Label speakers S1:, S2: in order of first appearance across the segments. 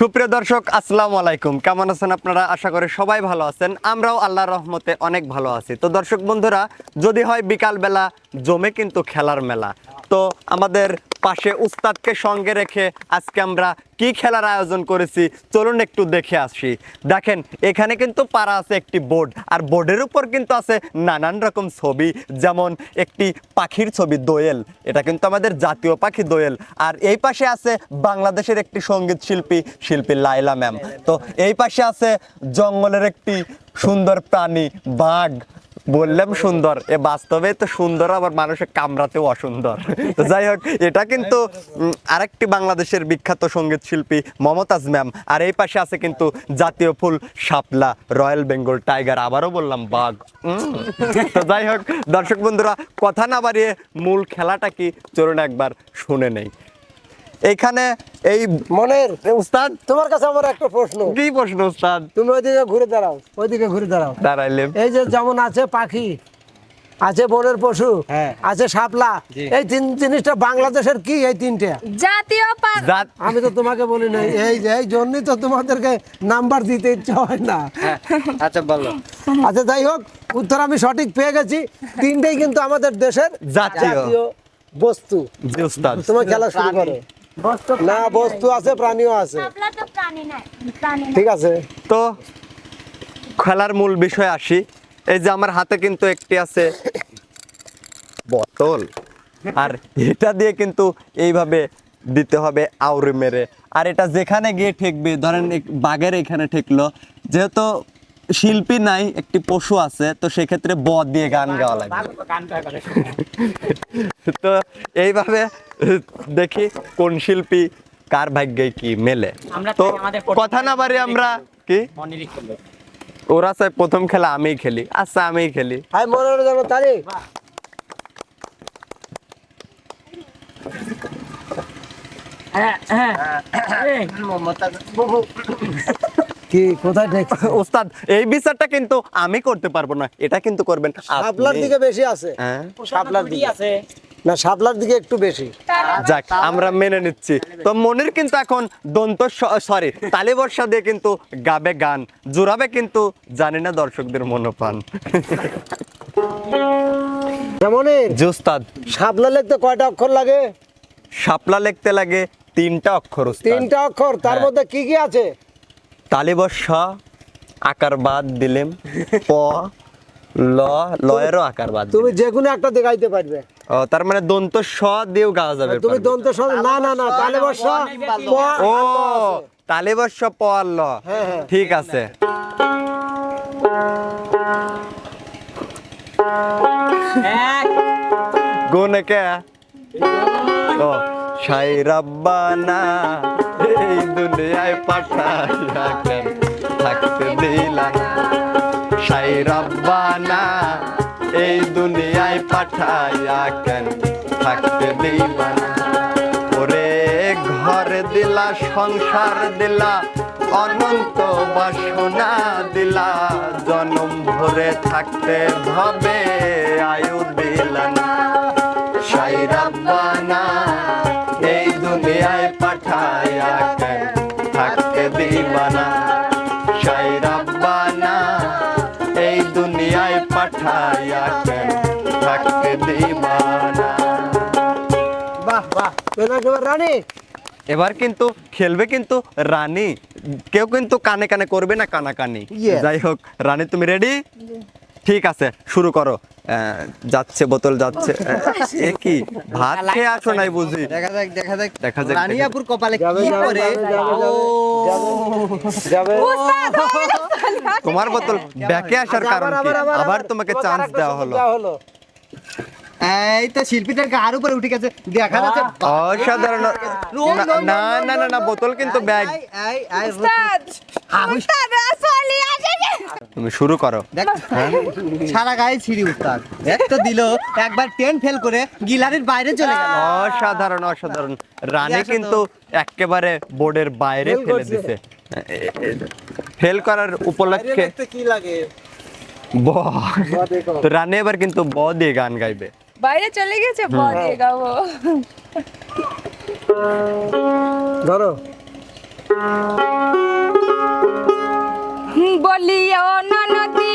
S1: সুপ্রিয় দর্শক, আসসালামু আলাইকুম। কেমন আছেন আপনারা? আশা করি সবাই ভালো আছেন। আমরাও আল্লাহ রহমতে অনেক ভালো আছি। তো দর্শক বন্ধুরা, যদি হয় বিকালবেলা জমে কিন্তু খেলার মেলা। তো আমাদের পাশে উস্তাদকে সঙ্গে রেখে আজকে আমরা কি খেলার আয়োজন করেছি, চলুন একটু দেখে আসি। দেখেন, এখানে কিন্তু পারা আছে একটি বোর্ড, আর বোর্ডের উপর কিন্তু আছে নানান রকম ছবি, যেমন একটি পাখির ছবি দোয়েল, এটা কিন্তু আমাদের জাতীয় পাখি দোয়েল, আর এই পাশে আছে বাংলাদেশের একটি সংগীত শিল্পী শিল্পী লাইলা ম্যাম। তো এই পাশে আছে জঙ্গলের একটি সুন্দর প্রাণী, বাঘ বললাম সুন্দর। এ বাস্তবে তো সুন্দর, আবার মানুষের কামড়াতেও অসুন্দর। যাই হোক, এটা কিন্তু আরেকটি বাংলাদেশের বিখ্যাত সংগীত শিল্পী মমতাজ ম্যাম। আর এই পাশে আছে কিন্তু জাতীয় ফুল শাপলা, রয়্যাল বেঙ্গল টাইগার। আবারও বললাম বাঘ। তো যাই হোক, দর্শক বন্ধুরা, কথা না বাড়িয়ে মূল খেলাটা কি, চলুন একবার শুনে নেই। এইখানে এই
S2: মনের
S1: উস্তাদ
S2: তোমার কাছে আমার একটা প্রশ্ন।
S1: কি প্রশ্ন উস্তাদ?
S2: তুমি ওইদিকে ঘুরে দাঁড়াও ওইদিকে ঘুরে দাঁড়াও।
S1: দাঁড়াইলে
S2: এই যে যেমন আছে পাখি আছে বনের পশু
S3: হ্যাঁ।
S2: আছে শাপলা এই তিন জিনিসটা বাংলাদেশের কি এই তিনটা?
S4: জাতীয় পাখি
S2: আমি তো তোমাকে বলি নাই এই যে এই জন্যই তো তোমাদেরকে নাম্বার দিতে ইচ্ছা হয় না।
S3: হ্যাঁ আচ্ছা বলো।
S2: আচ্ছা যাই হোক উত্তর আমি সঠিক পেয়ে গেছি। তিনটেই কিন্তু আমাদের দেশের
S1: জাতীয়।
S2: বস্তু। তোমার খেলা শুরু করো। না বস্তু আছে প্রাণীও আছে। ঠিক আছে।
S1: তো খেলার মূল বিষয় আসি। এই যে আমার হাতে কিন্তু একটি আছে বোতল। আর এটা দিয়ে কিন্তু এইভাবে দিতে হবে আউরে মেরে। আর এটা যেখানে গিয়ে ঠেকবে ধরেন বাঘের এখানে ঠেকলো যেহেতু শিল্পী নাই একটি পশু আছে তো সেক্ষেত্রে ব দিয়ে গান গাওয়া লাগবে। তো এইভাবে দেখি কোন শিল্পী কার ভাগ্যে কি মেলে। তো কথা না পারি আমরা কি? ওরা চাই প্রথম খেলা আমিই খেলি। আচ্ছা আমিই খেলি।
S2: হাই মনের
S5: হ্যাঁ হ্যাঁ। এই,
S2: কি কোথায়
S1: ওস্তাদ এই বিচারটা কিন্তু আমি করতে পারব না এটা কিন্তু করবেন আপনি।
S2: শাপলার দিকে বেশি আছে।
S1: হ্যাঁ।
S5: দুটি
S2: দিকে।
S5: আছে।
S2: না শাপলার দিকে একটু বেশি।
S1: যাক আমরা মেনে নিচ্ছি। তো মনির কিন্তু এখন দন্ত সরি তালি বর্ষা দিয়ে কিন্তু গাবে গান জোরাবে কিন্তু জানি না দর্শকদের মনোপান।
S2: যেমনের শাপলা লিখতে কয়টা অক্ষর লাগে?
S1: শাপলা লিখতে লাগে তিনটা অক্ষর
S2: তিনটা অক্ষর তার
S1: হ্যাঁ।
S2: মধ্যে কি কি আছে?
S1: তালি বর্ষা আকার বাদ দিলেম প ল লয়েরও আকার বাদ
S2: তুমি
S1: দিলেম।
S2: যে কোনো একটা দেখাইতে পারবে।
S1: তার মানে দন্ত স দিয়েও গাওয়া যাবে
S2: তুমি দন্ত স্বর না না না তাহলে বর্ষ
S1: ও তালে বর্ষ প আর ল।
S2: হ্যাঁ, হ্যাঁ।
S1: ঠিক আছে। গুনে কে? ও সাই রাব্বানা এই দুনিয়ায় পাঠাইয়া কেন থাকতে দিলাম সাই রাব্বানা এই দুনিয়ায় পাঠাইয়া কেন থাকতে দিলাম ওরে ঘর দিলা, সংসার দিলা, অনন্ত বাসনা দিলা, জনম ভরে থাকতে ভবে আয়ু দিলা না। সাই এই দুনিয়ায় পাঠায়া কেন থাকতে দিবানা সাই রাব্বানা এই কেন থাকতে
S2: বাহ বাহ। রানী।
S1: এবার কিন্তু খেলবে কিন্তু রানী। কেউ কিন্তু কানে কানে করবে না কানাকানি।
S2: Yes.
S1: যাই হোক রানী তুমি রেডি ঠিক আছে শুরু করো। যাচ্ছে বোতল যাচ্ছে। এ কি? ভাত খেয়ে আসো নাই বুঝি?
S3: দেখা যাক দেখা যাক।
S1: দেখা যাক,
S3: রানিয়াপুর কপালে কি করে
S2: যাবে,
S1: তোমার বোতল ব্যাকে আসার কারণ
S2: আবার,
S1: কি
S2: আবার,
S1: তোমাকে চান্স দেওয়া হলো।
S3: এই তো শিল্পীটার গার উপরে উঠে গেছে। দেখা যাচ্ছে।
S1: অসাধারণ। না- না না না বোতল কিন্তু ব্যাগ।
S4: আসে
S1: তুমি শুরু করো।
S3: সারা গায়ে ছিড়ি উস্তাদ। দেখ তো দিল একবার টেন ফেল করে গিলারির বাইরে চলে গেল।
S1: অসাধারণ অসাধারণ। রানী। কিন্তু একেবারে বোর্ডের বাইরে ফেলে। দিছে। ফেল করার উপলক্ষে
S2: কি লাগে?
S1: ব। তো রানী এবার কিন্তু ব দিয়ে গান গাইবে।
S4: বাইরে চলে গেছে? বলে গাবো
S2: ধরো।
S6: বলিও ননদি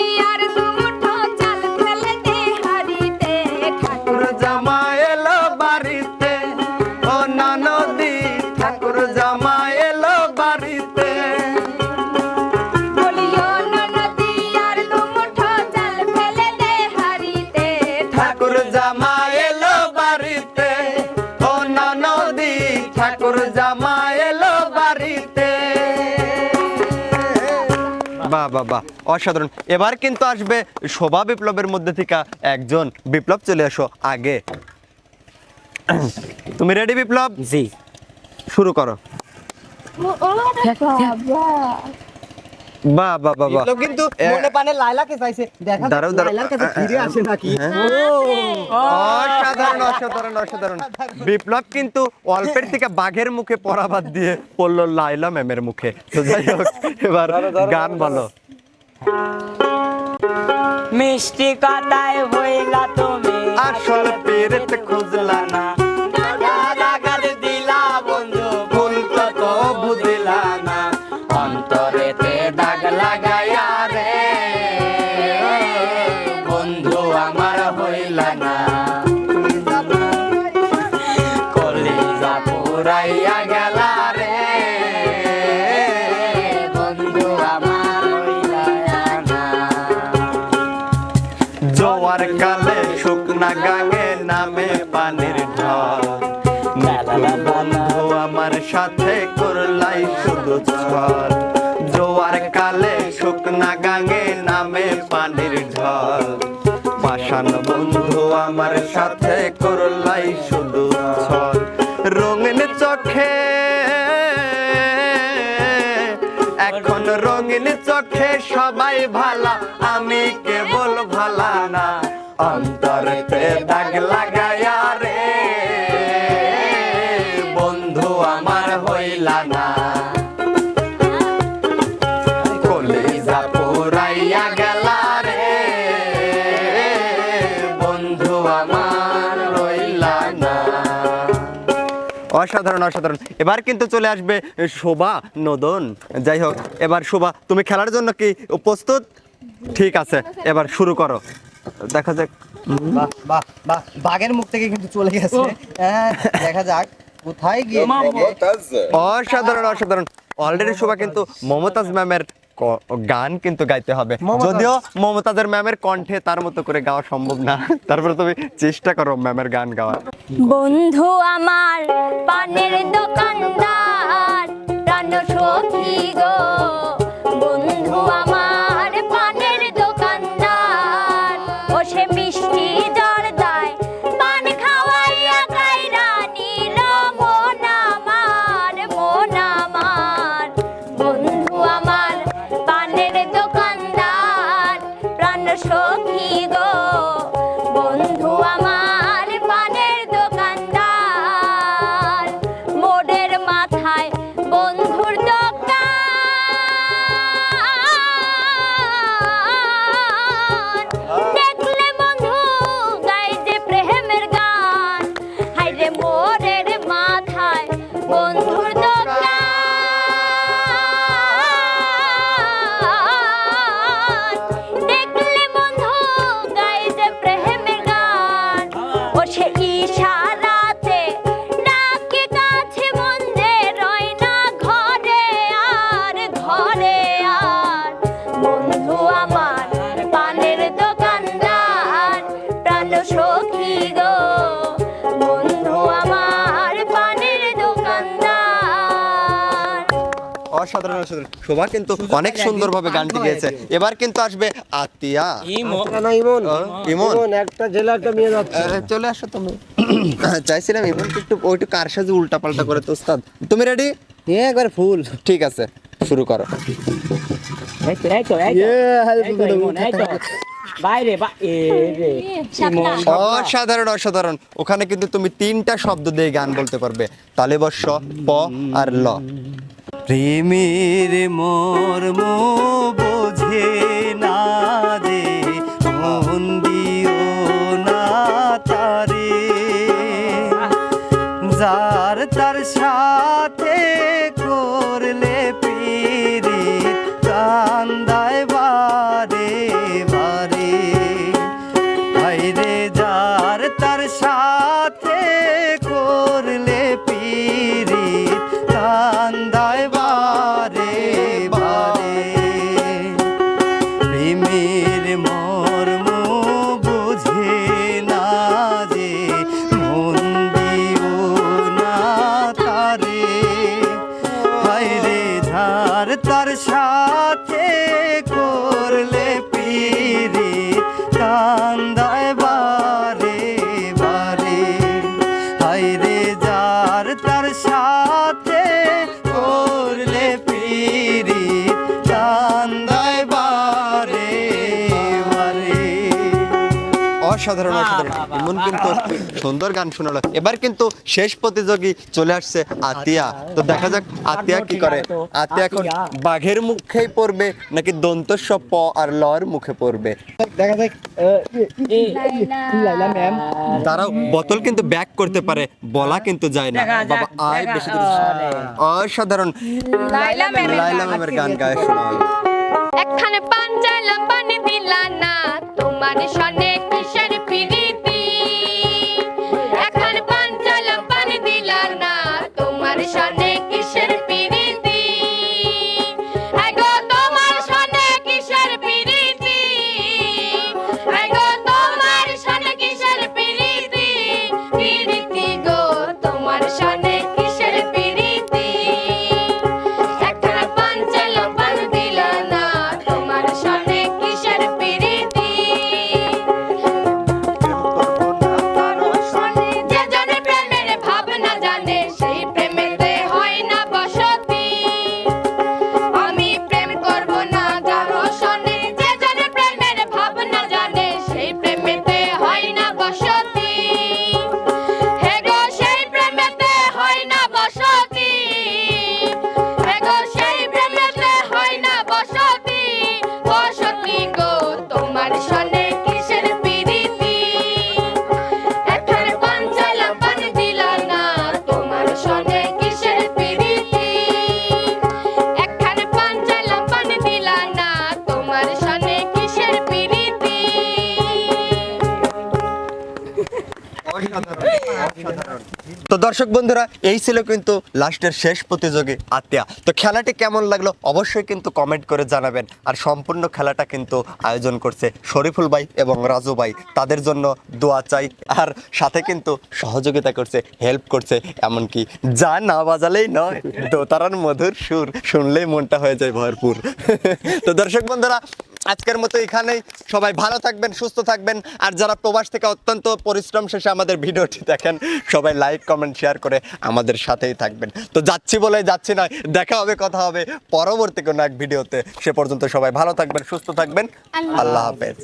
S1: বাহ বাহ বাহ। অসাধারণ। এবার কিন্তু আসবে শোভা বিপ্লবের মধ্যে থেকে একজন বিপ্লব। চলে আসো আগে। তুমি রেডি বিপ্লব?
S5: জি।
S1: শুরু করো। বাহ বাহ বাহ বাহ।
S3: বিপ্লব কিন্তু মনে পানে লাইলাকে চাইছে দেখা
S1: দাঁড়াও, দাঁড়াও।
S3: লাইলার কাছে ফিরে আসে নাকি?
S1: অসাধারণ অসাধারণ অসাধারণ। বিপ্লব কিন্তু অল্পের থেকে বাঘের মুখে পরাবাদ দিয়ে পড়ল লাইলা ম্যামের মুখে। তো যাই হোক এবার গান বলো।
S5: মিষ্টি কথায় হইলা তুমি।
S1: আসল পেরেত খুঁজলা না।
S5: বন্ধু, আমার
S1: সাথে করলাই শুধু ছল জোয়ার কালে শুকনা গাঙে নামে পানির ঢল পাষাণ বন্ধু, আমার সাথে করলাই শুধু ছল রঙিন চোখে, এখন রঙিন চোখে সবাই ভালা, আমি কেবল ভালা না। অন্তরেতে দাগ লাগায়া অসাধারণ অসাধারণ। এবার কিন্তু চলে আসবে শোভা নদন। যাই হোক এবার শোভা তুমি খেলার জন্য কি প্রস্তুত? ঠিক আছে এবার শুরু করো। দেখা যাক।
S3: বাহ বাহ বাহ বাঘের মুখ থেকে কিন্তু চলে গেছে। হ্যাঁ দেখা যাক কোথায় গিয়ে
S1: অসাধারণ অসাধারণ। অলরেডি শোভা কিন্তু মমতাজ ম্যামের গান কিন্তু গাইতে হবে। যদিও মমতাদের ম্যামের কণ্ঠে তার মতো করে গাওয়া সম্ভব না। তারপরে তুমি চেষ্টা করো ম্যামের গান গাওয়ার।
S6: বন্ধু আমার পানের দোকানদার প্রাণ সখী গো। বন্ধু আমার সখী গো।
S1: অসাধারণ অসাধারণ শোভা কিন্তু অনেক সুন্দরভাবে গানটি গেয়েছে। এবার কিন্তু আসবে আতিয়া।
S2: ইমন।
S1: ইমন?
S2: একটা জেলা একটা মেয়ে যাচ্ছে।
S1: চলে আসো তুমি। চাইছিলাম ইমন একটু ওইটু কার সাথে উল্টা পাল্টা করে তো উস্তাদ। তুমি রেডি
S3: একবার ফুল
S1: ঠিক আছে শুরু করো।
S5: এই তো এই তো এই তো। এই তো ইমন, এই তো। বাইরে বা এ রে ইমন।
S1: অসাধারণ অসাধারণ। ওখানে কিন্তু তুমি তিনটা শব্দ দিয়ে গান বলতে পারবে। তালে বর্ষ প আর ল। প্রেমের মর্ম বোঝে। অসাধারণ অসাধারণ। কিন্তু সুন্দর গান শোনালো। এবার কিন্তু শেষ প্রতিযোগী চলে আসছে আতিয়া। তো দেখা যাক আতিয়া কি করে। আতিয়া এখন বাঘের মুখেই পড়বে নাকি দন্তস্ব প আর লর মুখে পড়বে?
S3: দেখা যাক।
S5: ম্যাম
S1: তারাও বোতল কিন্তু ব্যাক করতে পারে বলা কিন্তু যায় না। বাবা আয় বেশি অসাধারণ।
S4: লাইলা ম্যামের গান।
S1: ম্যামের গায়ে শোনা
S4: একখানে পাঞ্জালা পানি দিলা না তোমার সনে
S1: তো দর্শক বন্ধুরা, এই ছিল কিন্তু লাস্টের শেষ প্রতিযোগী আত্মীয়া তো খেলাটি কেমন লাগল অবশ্যই কিন্তু কমেন্ট করে জানাবেন। আর সম্পূর্ণ খেলাটা কিন্তু আয়োজন করছে শরীফুল ভাই এবং রাজু ভাই। তাদের জন্য দোয়া চাই। আর সাথে কিন্তু সহযোগিতা করছে হেল্প করছে, এমনকি যা না বাজালেই নয়, দোতারার মধুর সুর। শুনলেই মনটা হয়ে যায় ভরপুর। তো দর্শক বন্ধুরা আজকের মতো এখানেই। সবাই ভালো থাকবেন সুস্থ থাকবেন। আর যারা প্রবাস থেকে অত্যন্ত পরিশ্রম শেষে আমাদের ভিডিওটি দেখেন সবাই লাইক কমেন্ট শেয়ার করে আমাদের সাথেই থাকবেন। তো যাচ্ছি বলে যাচ্ছি না দেখা হবে কথা হবে। পরবর্তী কোনো এক ভিডিওতে। সে পর্যন্ত সবাই ভালো থাকবেন সুস্থ থাকবেন। আল্লাহ হাফেজ।